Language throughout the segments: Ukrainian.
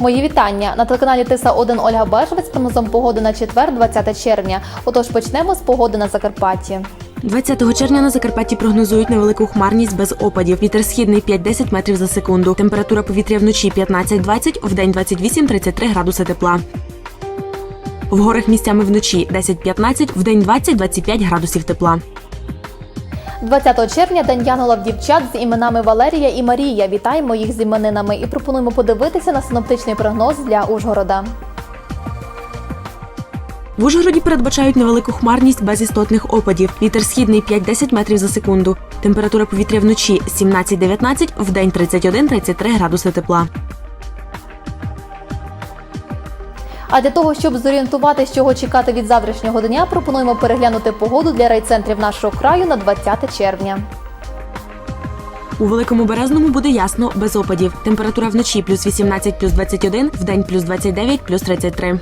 Мої вітання на телеканалі Тиса 1 Ольга Бежевець з прогнозом погоди на четвер, 20 червня. Отож почнемо з погоди на Закарпатті. 20 червня на Закарпатті прогнозують невелику хмарність без опадів. Вітер східний 5-10 метрів за секунду. Температура повітря вночі 15-20, вдень 28-33 градуси тепла. В горах місцями вночі 10-15, вдень 20-25 градусів тепла. 20 червня день янголів дівчат з іменами Валерія і Марія. Вітаємо їх з іменинами і пропонуємо подивитися на синоптичний прогноз для Ужгорода. В Ужгороді передбачають невелику хмарність без істотних опадів. Вітер східний 5-10 метрів за секунду. Температура повітря вночі 17-19, вдень 31-33 градуси тепла. А для того, щоб зорієнтуватися, чого чекати від завтрашнього дня, пропонуємо переглянути погоду для райцентрів нашого краю на 20 червня. У великому березному буде ясно, без опадів. Температура вночі плюс 18, плюс 21, вдень плюс 29, плюс 33.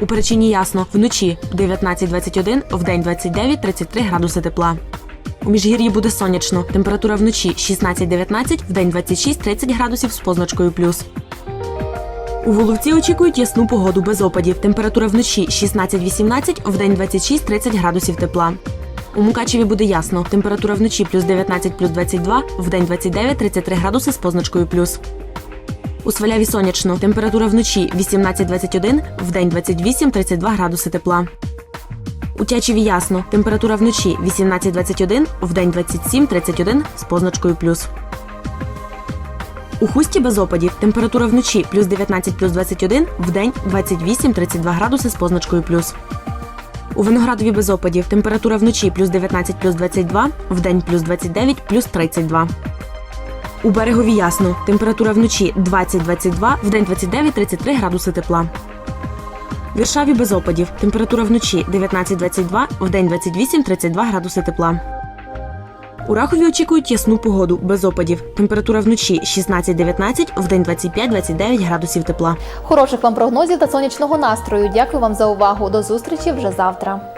У перечині ясно, вночі 19-21, вдень 29-33 градуси тепла. У міжгір'ї буде сонячно. Температура вночі 16-19, вдень 26-30 градусів з позначкою плюс. У Воловці очікують ясну погоду без опадів. Температура вночі 16-18, вдень 26-30 градусів тепла. У Мукачеві буде ясно. Температура вночі плюс 19, плюс 22, вдень 29-33 градуси з позначкою плюс. У Сваляві сонячно. Температура вночі 18-21, вдень 28-32 градуси тепла. У Тячеві ясно. Температура вночі 18-21, вдень 27-31 з позначкою плюс. У Хусті без опадів. Температура вночі плюс 19, плюс 21, вдень 28-32 градуси з позначкою плюс. У Виноградові без опадів. Температура вночі плюс 19, плюс 22, вдень плюс 29, плюс 32. У берегові ясно. Температура вночі 20-22, вдень 29-33 градуси тепла. В Віршаві без опадів. Температура вночі 19-22, вдень 28-32 градуси тепла. У Рахові очікують ясну погоду без опадів. Температура вночі 16-19, вдень 25-29 градусів тепла. Хороших вам прогнозів та сонячного настрою. Дякую вам за увагу. До зустрічі вже завтра.